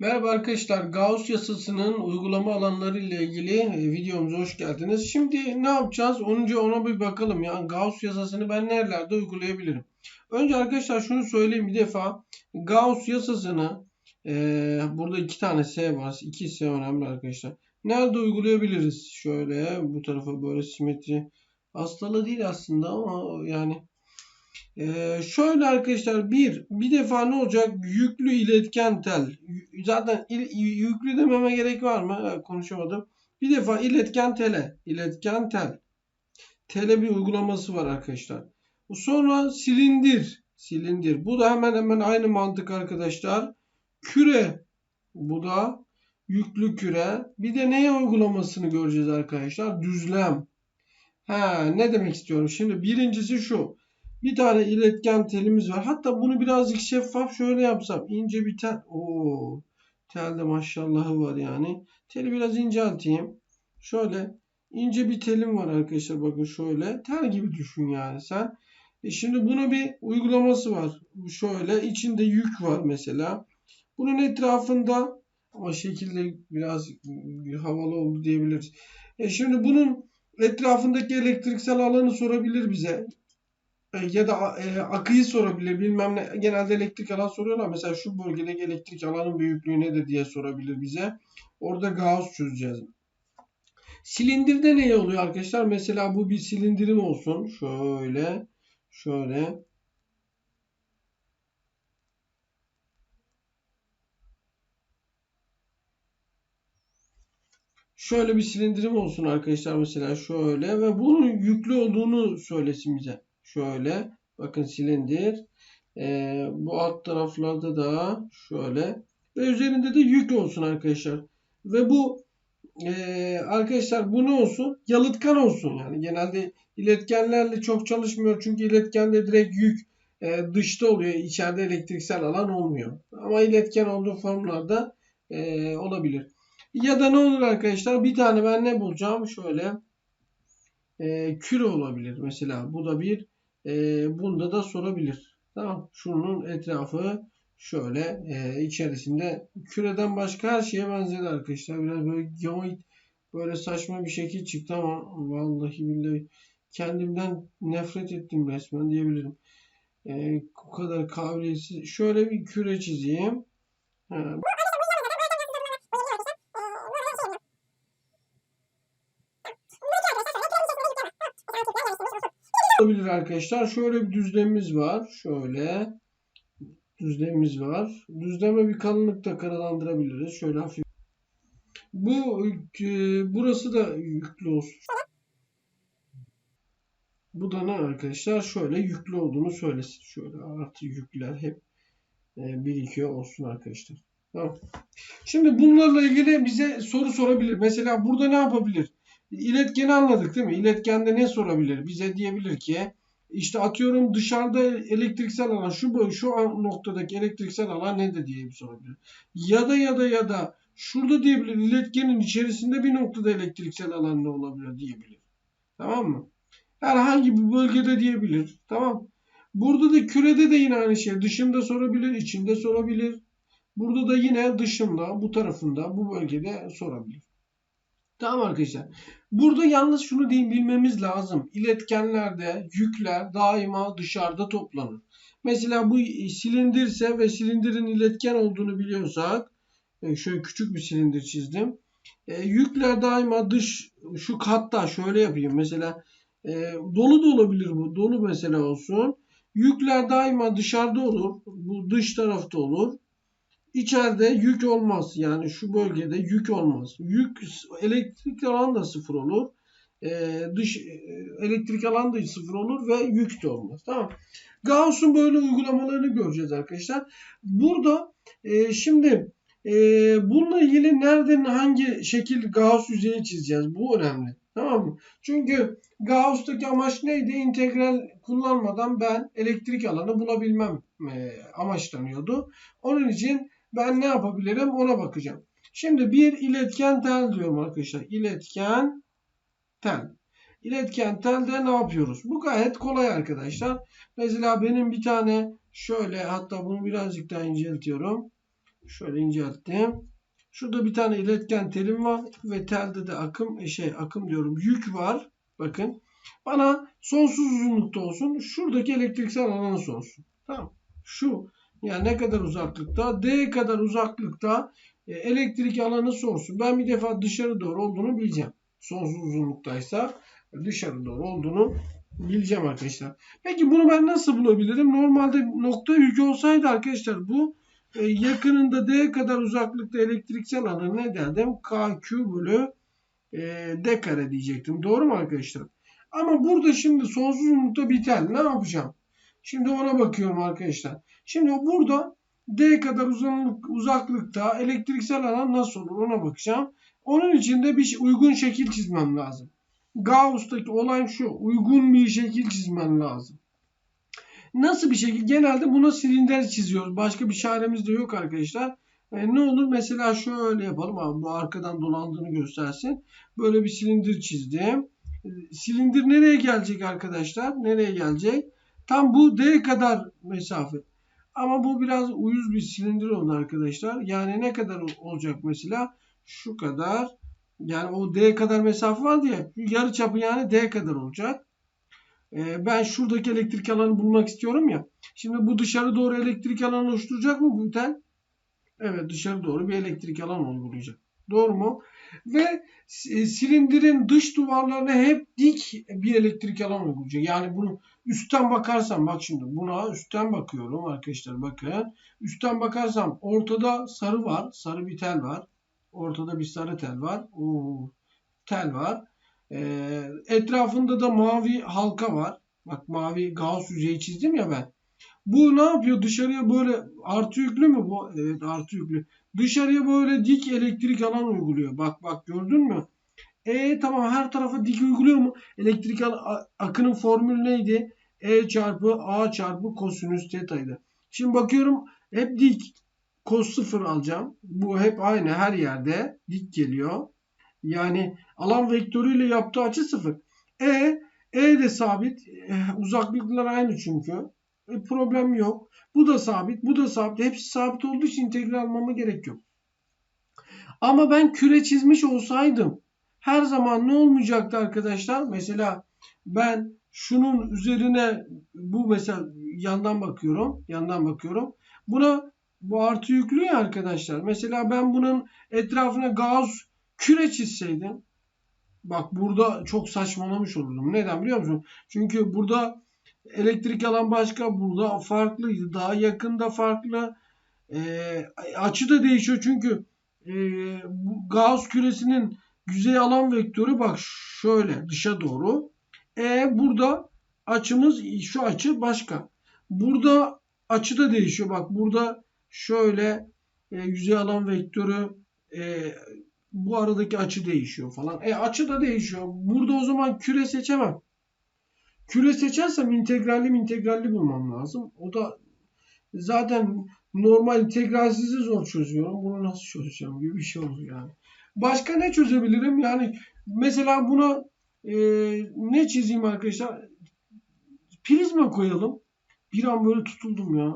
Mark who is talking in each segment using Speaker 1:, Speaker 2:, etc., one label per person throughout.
Speaker 1: Merhaba arkadaşlar, Gauss yasasının uygulama alanları ile ilgili e, videomuza hoş geldiniz. Şimdi ne yapacağız? Önce ona bir bakalım. Yani Gauss yasasını ben nerelerde uygulayabilirim? Önce arkadaşlar şunu söyleyeyim bir defa. Gauss yasasını e, burada iki tane S var. İki S önemli arkadaşlar. Nerede uygulayabiliriz? Şöyle bu tarafa böyle simetri hastalığı değil aslında ama yani ee, şöyle arkadaşlar bir bir defa ne olacak? Yüklü iletken tel. Zaten il, yüklü dememe gerek var mı? Konuşamadım. Bir defa iletken tele. iletken tel. Tele bir uygulaması var arkadaşlar. Sonra silindir. Silindir. Bu da hemen hemen aynı mantık arkadaşlar. Küre. Bu da yüklü küre. Bir de neye uygulamasını göreceğiz arkadaşlar? Düzlem. Ha, ne demek istiyorum? Şimdi birincisi şu. Bir tane iletken telimiz var. Hatta bunu birazcık şeffaf şöyle yapsam. ince bir tel. Oo, telde maşallahı var yani. Teli biraz incelteyim. Şöyle ince bir telim var arkadaşlar. Bakın şöyle. Tel gibi düşün yani sen. E şimdi buna bir uygulaması var. Şöyle içinde yük var mesela. Bunun etrafında ama şekilde biraz havalı oldu diyebiliriz. E şimdi bunun etrafındaki elektriksel alanı sorabilir bize. E, ya da e, akıyı sorabilir bilmem ne. Genelde elektrik alan soruyorlar. Mesela şu bölgedeki elektrik alanın büyüklüğü nedir diye sorabilir bize. Orada Gauss çözeceğiz. Silindirde ne oluyor arkadaşlar? Mesela bu bir silindirim olsun. Şöyle. Şöyle. Şöyle bir silindirim olsun arkadaşlar mesela şöyle ve bunun yüklü olduğunu söylesin bize. Şöyle bakın silindir. Ee, bu alt taraflarda da şöyle ve üzerinde de yük olsun arkadaşlar. Ve bu e, arkadaşlar bu ne olsun? Yalıtkan olsun yani. Genelde iletkenlerle çok çalışmıyor. Çünkü iletkende direkt yük e, dışta oluyor. İçeride elektriksel alan olmuyor. Ama iletken olduğu formlarda e, olabilir. Ya da ne olur arkadaşlar? Bir tane ben ne bulacağım? Şöyle e, küre olabilir. Mesela bu da bir e, bunda da sorabilir. Tamam. Şunun etrafı şöyle e, içerisinde küreden başka her şeye benzedi arkadaşlar. Biraz böyle geoid böyle saçma bir şekil çıktı ama vallahi billahi kendimden nefret ettim resmen diyebilirim. E, o kadar kabiliyetsiz. Şöyle bir küre çizeyim. Ha. Olabilir arkadaşlar. Şöyle bir düzlemimiz var. Şöyle düzlemimiz var. Düzleme bir kalınlık da karalandırabiliriz. Şöyle hafif. Bu e, burası da yüklü olsun. Bu da ne arkadaşlar? Şöyle yüklü olduğunu söylesin. Şöyle artı yükler hep e, birikiyor olsun arkadaşlar. Tamam. Şimdi bunlarla ilgili bize soru sorabilir. Mesela burada ne yapabilir? İletkeni anladık değil mi? İletkende ne sorabilir? Bize diyebilir ki işte atıyorum dışarıda elektriksel alan şu şu noktadaki elektriksel alan nedir diye sorabilir. Ya da ya da ya da şurada diyebilir iletkenin içerisinde bir noktada elektriksel alan ne olabilir diyebilir. Tamam mı? Herhangi bir bölgede diyebilir. Tamam. Burada da kürede de yine aynı şey. Dışında sorabilir, içinde sorabilir. Burada da yine dışında, bu tarafında, bu bölgede sorabilir. Tamam arkadaşlar. Burada yalnız şunu diyeyim bilmemiz lazım. İletkenlerde yükler daima dışarıda toplanır. Mesela bu silindirse ve silindirin iletken olduğunu biliyorsak e, şöyle küçük bir silindir çizdim. E, yükler daima dış şu katta şöyle yapayım. Mesela e, dolu da olabilir bu. Dolu mesela olsun. Yükler daima dışarıda olur. Bu dış tarafta olur. İçeride yük olmaz. Yani şu bölgede yük olmaz. Yük elektrik alan da sıfır olur. Ee, dış e, elektrik alan da sıfır olur ve yük de olmaz. Tamam. Gauss'un böyle uygulamalarını göreceğiz arkadaşlar. Burada e, şimdi e, bununla ilgili nereden hangi şekil Gauss yüzeyi çizeceğiz? Bu önemli. Tamam mı? Çünkü Gauss'taki amaç neydi? İntegral kullanmadan ben elektrik alanı bulabilmem e, amaçlanıyordu. Onun için ben ne yapabilirim ona bakacağım. Şimdi bir iletken tel diyorum arkadaşlar. İletken tel. İletken telde ne yapıyoruz? Bu gayet kolay arkadaşlar. Mesela benim bir tane şöyle hatta bunu birazcık daha inceltiyorum. Şöyle incelttim. Şurada bir tane iletken telim var ve telde de akım e, şey akım diyorum yük var. Bakın. Bana sonsuz uzunlukta olsun. Şuradaki elektriksel alanı sorsun. Tamam. Şu yani ne kadar uzaklıkta? D kadar uzaklıkta e, elektrik alanı sorsun. Ben bir defa dışarı doğru olduğunu bileceğim. Sonsuz uzunluktaysa dışarı doğru olduğunu bileceğim arkadaşlar. Peki bunu ben nasıl bulabilirim? Normalde nokta yükü olsaydı arkadaşlar bu e, yakınında D kadar uzaklıkta elektriksel alanı ne derdim? KQ bölü e, D kare diyecektim. Doğru mu arkadaşlar? Ama burada şimdi sonsuz uzunlukta bir tel. Ne yapacağım? Şimdi ona bakıyorum arkadaşlar. Şimdi burada D kadar uzunluk, uzaklıkta elektriksel alan nasıl olur ona bakacağım. Onun için de bir uygun şekil çizmem lazım. Gauss'taki olay şu. Uygun bir şekil çizmen lazım. Nasıl bir şekil? Genelde buna silindir çiziyoruz. Başka bir çaremiz de yok arkadaşlar. E, ne olur? Mesela şöyle yapalım. Abi, bu arkadan dolandığını göstersin. Böyle bir silindir çizdim. E, silindir nereye gelecek arkadaşlar? Nereye gelecek? Tam bu D kadar mesafe. Ama bu biraz uyuz bir silindir oldu arkadaşlar. Yani ne kadar olacak mesela? Şu kadar. Yani o D kadar mesafe vardı ya. Yarı çapı yani D kadar olacak. Ee, ben şuradaki elektrik alanı bulmak istiyorum ya. Şimdi bu dışarı doğru elektrik alanı oluşturacak mı bu? Evet dışarı doğru bir elektrik alan oluşturacak. Doğru mu? Ve e, silindirin dış duvarlarına hep dik bir elektrik alan uygulayacak. Yani bunu üstten bakarsam bak şimdi buna üstten bakıyorum arkadaşlar bakın. Üstten bakarsam ortada sarı var. Sarı bir tel var. Ortada bir sarı tel var. Oo, tel var. Ee, etrafında da mavi halka var. Bak mavi Gauss yüzeyi çizdim ya ben. Bu ne yapıyor? Dışarıya böyle artı yüklü mü bu? Evet artı yüklü. Dışarıya böyle dik elektrik alan uyguluyor. Bak bak gördün mü? E tamam her tarafa dik uyguluyor mu? Elektrik akının formülü neydi? E çarpı A çarpı kosinüs teta'ydı. Şimdi bakıyorum hep dik. Kos sıfır alacağım. Bu hep aynı her yerde dik geliyor. Yani alan vektörüyle yaptığı açı sıfır. E, E de sabit. E, uzaklıklar aynı çünkü. E, problem yok. Bu da sabit, bu da sabit. Hepsi sabit olduğu için integral almama gerek yok. Ama ben küre çizmiş olsaydım her zaman ne olmayacaktı arkadaşlar? Mesela ben şunun üzerine bu mesela yandan bakıyorum. Yandan bakıyorum. Buna bu artı yüklü ya arkadaşlar. Mesela ben bunun etrafına Gauss küre çizseydim bak burada çok saçmalamış olurdum. Neden biliyor musun? Çünkü burada elektrik alan başka burada farklıydı. Daha yakında farklı. E, açı da değişiyor çünkü e, Gauss küresinin yüzey alan vektörü bak şöyle dışa doğru. E burada açımız şu açı başka. Burada açı da değişiyor. Bak burada şöyle e, yüzey alan vektörü e, bu aradaki açı değişiyor falan. E açı da değişiyor. Burada o zaman küre seçemem. Küre seçersem integralli integralli bulmam lazım. O da zaten normal integralsizi zor çözüyorum. Bunu nasıl çözeceğim gibi bir şey olur yani. Başka ne çözebilirim? Yani mesela buna e, ne çizeyim arkadaşlar? Prizma koyalım. Bir an böyle tutuldum ya.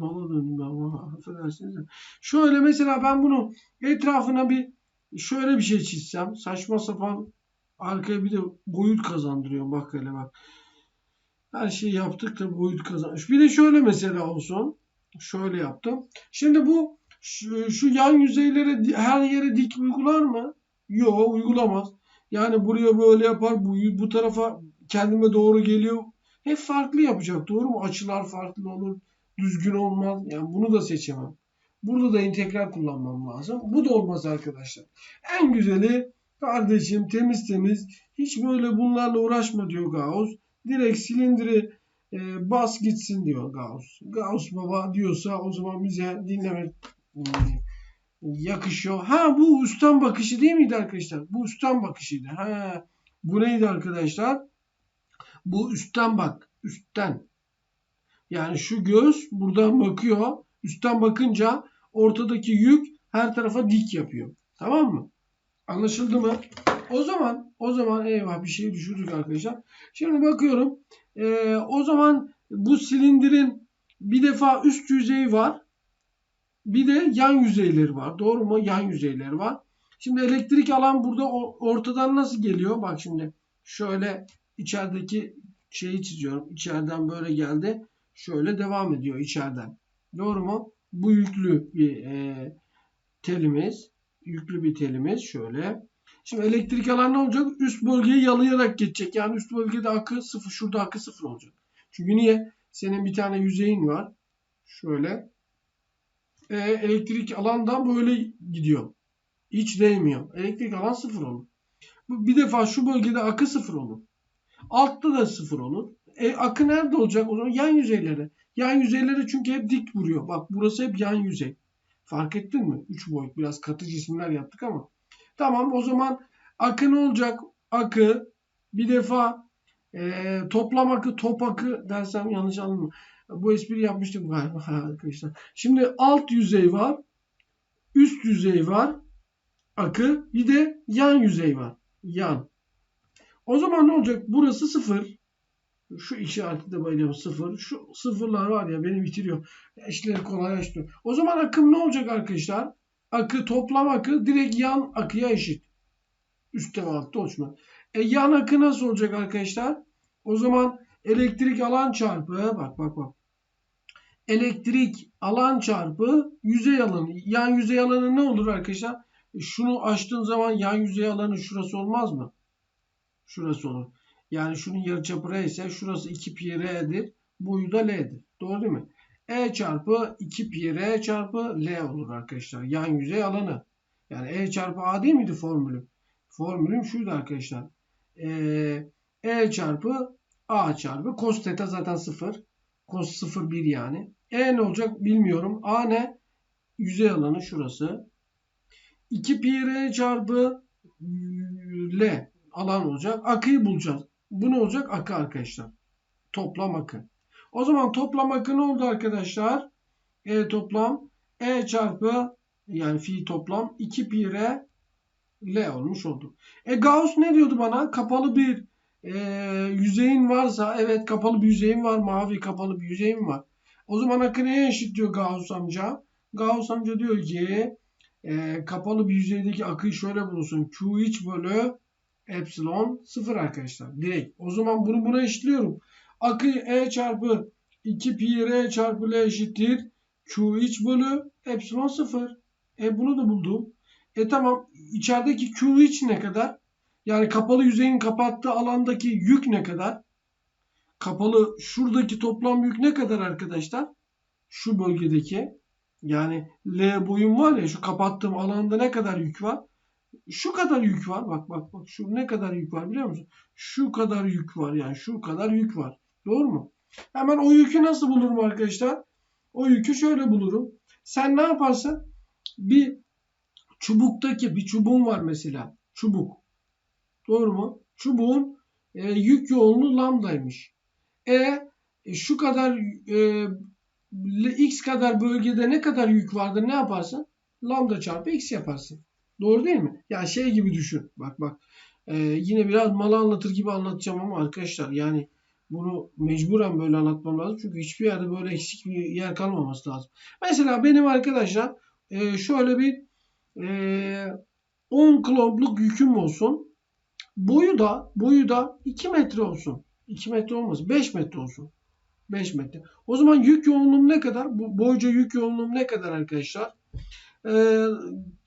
Speaker 1: Bala döndüm ama affedersiniz. Şöyle mesela ben bunu etrafına bir şöyle bir şey çizsem. Saçma sapan arkaya bir de boyut kazandırıyor. Bak hele bak. Her şeyi yaptık da boyut kazanmış. Bir de şöyle mesela olsun. Şöyle yaptım. Şimdi bu şu, şu yan yüzeylere her yere dik uygular mı? Yok uygulamaz. Yani buraya böyle yapar. Bu, bu tarafa kendime doğru geliyor. Hep farklı yapacak. Doğru mu? Açılar farklı olur. Düzgün olmaz. Yani bunu da seçemem. Burada da integral kullanmam lazım. Bu da olmaz arkadaşlar. En güzeli kardeşim temiz temiz hiç böyle bunlarla uğraşma diyor Gauss direkt silindiri e, bas gitsin diyor Gauss. Gauss baba diyorsa o zaman bize dinlemek yakışıyor. Ha bu üstten bakışı değil miydi arkadaşlar? Bu üstten bakışıydı. Ha bu neydi arkadaşlar? Bu üstten bak. Üstten. Yani şu göz buradan bakıyor. Üstten bakınca ortadaki yük her tarafa dik yapıyor. Tamam mı? Anlaşıldı mı? O zaman o zaman eyvah bir şey düşürdük arkadaşlar. Şimdi bakıyorum. E, o zaman bu silindirin bir defa üst yüzeyi var. Bir de yan yüzeyleri var. Doğru mu? Yan yüzeyleri var. Şimdi elektrik alan burada ortadan nasıl geliyor? Bak şimdi şöyle içerideki şeyi çiziyorum. İçeriden böyle geldi. Şöyle devam ediyor içeriden. Doğru mu? Bu yüklü bir e, telimiz. Yüklü bir telimiz. Şöyle. Şimdi elektrik alan ne olacak? Üst bölgeyi yalayarak geçecek. Yani üst bölgede akı sıfır. Şurada akı sıfır olacak. Çünkü niye? Senin bir tane yüzeyin var. Şöyle. E, elektrik alandan böyle gidiyor. Hiç değmiyor. Elektrik alan sıfır olur. Bir defa şu bölgede akı sıfır olur. Altta da sıfır olur. E, akı nerede olacak? O zaman yan yüzeylere. Yan yüzeylere çünkü hep dik vuruyor. Bak burası hep yan yüzey. Fark ettin mi? 3 boyut. Biraz katı cisimler yaptık ama. Tamam o zaman akı ne olacak? Akı bir defa e, toplam akı, top akı dersem yanlış anlama. Bu espri yapmıştım galiba arkadaşlar. Şimdi alt yüzey var. Üst yüzey var. Akı. Bir de yan yüzey var. Yan. O zaman ne olacak? Burası sıfır. Şu işareti de bayılıyorum sıfır. Şu sıfırlar var ya beni bitiriyor. İşleri kolaylaştırıyor. O zaman akım ne olacak arkadaşlar? Akı toplam akı direkt yan akıya eşit. Üstte ve altta oluşma. E yan akı nasıl olacak arkadaşlar? O zaman elektrik alan çarpı bak bak bak. Elektrik alan çarpı yüzey alanı. Yan yüzey alanı ne olur arkadaşlar? E şunu açtığın zaman yan yüzey alanı şurası olmaz mı? Şurası olur. Yani şunun yarıçapı R ise şurası 2 pi R'dir. Boyu da L'dir. Doğru değil mi? E çarpı 2 pi R çarpı L olur arkadaşlar. Yan yüzey alanı. Yani E çarpı A değil miydi formülü? Formülüm şuydu arkadaşlar. E, e çarpı A çarpı cos theta zaten 0. Cos 0 1 yani. E ne olacak bilmiyorum. A ne? Yüzey alanı şurası. 2 pi R çarpı L alan olacak. Akıyı bulacağız. Bu ne olacak? Akı arkadaşlar. Toplam akı. O zaman toplam akı ne oldu arkadaşlar? E toplam E çarpı yani fi toplam 2 pi r L olmuş oldu. E Gauss ne diyordu bana? Kapalı bir e, yüzeyin varsa evet kapalı bir yüzeyin var. Mavi kapalı bir yüzeyin var. O zaman akı neye eşit diyor Gauss amca? Gauss amca diyor ki e, kapalı bir yüzeydeki akıyı şöyle bulursun. Q iç bölü epsilon 0 arkadaşlar. Direkt. O zaman bunu buna eşitliyorum. Akı E çarpı 2 pi R çarpı L eşittir. Q iç bölü epsilon 0. E bunu da buldum. E tamam. İçerideki Q iç ne kadar? Yani kapalı yüzeyin kapattığı alandaki yük ne kadar? Kapalı şuradaki toplam yük ne kadar arkadaşlar? Şu bölgedeki. Yani L boyum var ya şu kapattığım alanda ne kadar yük var? Şu kadar yük var. Bak bak bak şu ne kadar yük var biliyor musun? Şu kadar yük var yani şu kadar yük var. Doğru mu? Hemen o yükü nasıl bulurum arkadaşlar? O yükü şöyle bulurum. Sen ne yaparsın? Bir çubuktaki bir çubuğun var mesela. Çubuk. Doğru mu? Çubuğun e, yük yoğunluğu lambdaymış. E, e şu kadar e, x kadar bölgede ne kadar yük vardır ne yaparsın? Lambda çarpı x yaparsın. Doğru değil mi? Ya şey gibi düşün. Bak bak. Ee, yine biraz malı anlatır gibi anlatacağım ama arkadaşlar yani bunu mecburen böyle anlatmam lazım. Çünkü hiçbir yerde böyle eksik bir yer kalmaması lazım. Mesela benim arkadaşlar e, şöyle bir e, 10 kiloluk yüküm olsun. Boyu da boyu da 2 metre olsun. 2 metre olmaz. 5 metre olsun. 5 metre. O zaman yük yoğunluğum ne kadar? Bu boyca yük yoğunluğum ne kadar arkadaşlar? Ee,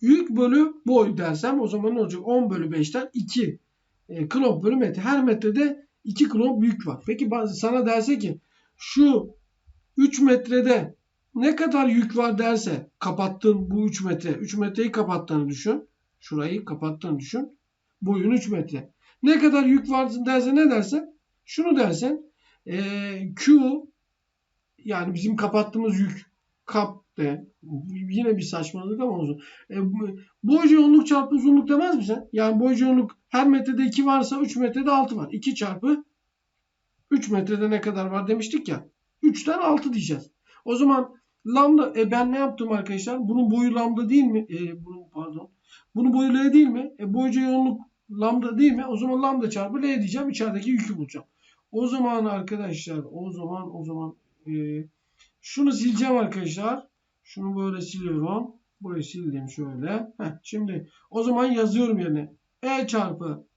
Speaker 1: yük bölü boy dersem o zaman ne olacak? 10 bölü 5'ten 2 e, kilom bölü metre. Her metrede 2 kilom yük var. Peki sana derse ki şu 3 metrede ne kadar yük var derse kapattığın bu 3 metre. 3 metreyi kapattığını düşün. Şurayı kapattığını düşün. Boyun 3 metre. Ne kadar yük var derse ne dersen? Şunu dersen e, Q yani bizim kapattığımız yük kap de yine bir saçmalık ama olsun. E, boy yoğunluk çarpı uzunluk demez misin? Yani boy yoğunluk her metrede 2 varsa 3 metrede 6 var. 2 çarpı 3 metrede ne kadar var demiştik ya. 3'ten 6 diyeceğiz. O zaman lambda e ben ne yaptım arkadaşlar? Bunun boyu lambda değil mi? E, bunun pardon. Bunun boyu L değil mi? E boyca yoğunluk lambda değil mi? O zaman lambda çarpı L diyeceğim. İçerideki yükü bulacağım. O zaman arkadaşlar o zaman o zaman e, şunu sileceğim arkadaşlar. Şunu böyle siliyorum. Burayı sildim şöyle. Heh, şimdi o zaman yazıyorum yerine. E çarpı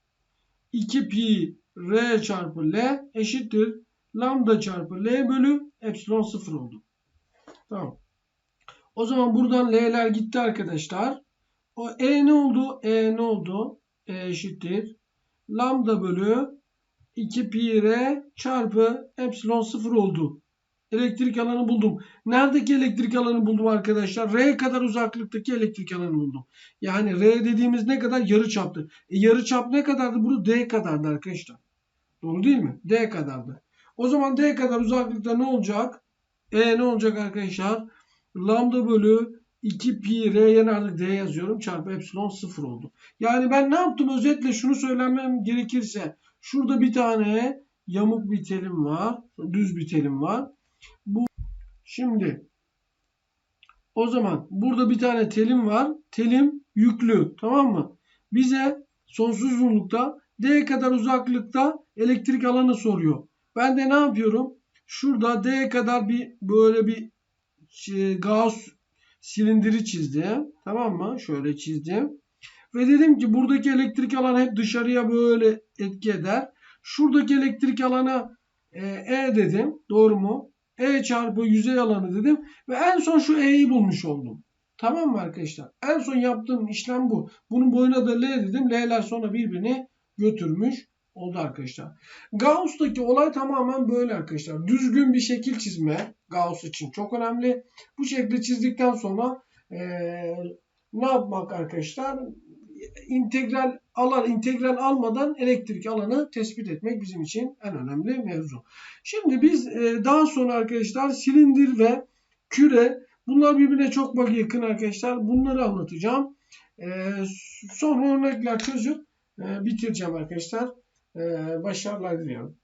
Speaker 1: 2 pi r çarpı l eşittir. Lambda çarpı l bölü epsilon 0 oldu. Tamam. O zaman buradan l'ler gitti arkadaşlar. O e ne oldu? E ne oldu? E eşittir. Lambda bölü 2 pi r çarpı epsilon 0 oldu. Elektrik alanı buldum. Neredeki elektrik alanı buldum arkadaşlar? R kadar uzaklıktaki elektrik alanı buldum. Yani R dediğimiz ne kadar? Yarı çaptı. E, yarı çap ne kadardı? Bunu D kadardı arkadaşlar. Doğru değil mi? D kadardı. O zaman D kadar uzaklıkta ne olacak? E ne olacak arkadaşlar? Lambda bölü 2 pi r yerine artık d yazıyorum çarpı epsilon 0 oldu. Yani ben ne yaptım özetle şunu söylemem gerekirse şurada bir tane yamuk bir var. Düz bir var. Bu şimdi o zaman burada bir tane telim var. Telim yüklü. Tamam mı? Bize sonsuz uzunlukta d kadar uzaklıkta elektrik alanı soruyor. Ben de ne yapıyorum? Şurada d kadar bir böyle bir şey, Gauss silindiri çizdim. Tamam mı? Şöyle çizdim. Ve dedim ki buradaki elektrik alanı hep dışarıya böyle etki eder. Şuradaki elektrik alana e, e dedim. Doğru mu? E çarpı yüzey alanı dedim. Ve en son şu E'yi bulmuş oldum. Tamam mı arkadaşlar? En son yaptığım işlem bu. Bunun boyuna da L dedim. L'ler sonra birbirini götürmüş oldu arkadaşlar. Gauss'taki olay tamamen böyle arkadaşlar. Düzgün bir şekil çizme Gauss için çok önemli. Bu şekilde çizdikten sonra ee, ne yapmak arkadaşlar? İntegral alan, integral almadan elektrik alanı tespit etmek bizim için en önemli mevzu. Şimdi biz e, daha sonra arkadaşlar silindir ve küre bunlar birbirine çok bak yakın arkadaşlar. Bunları anlatacağım. E, sonra örnekler çözüp e, bitireceğim arkadaşlar. Başarılar diliyorum.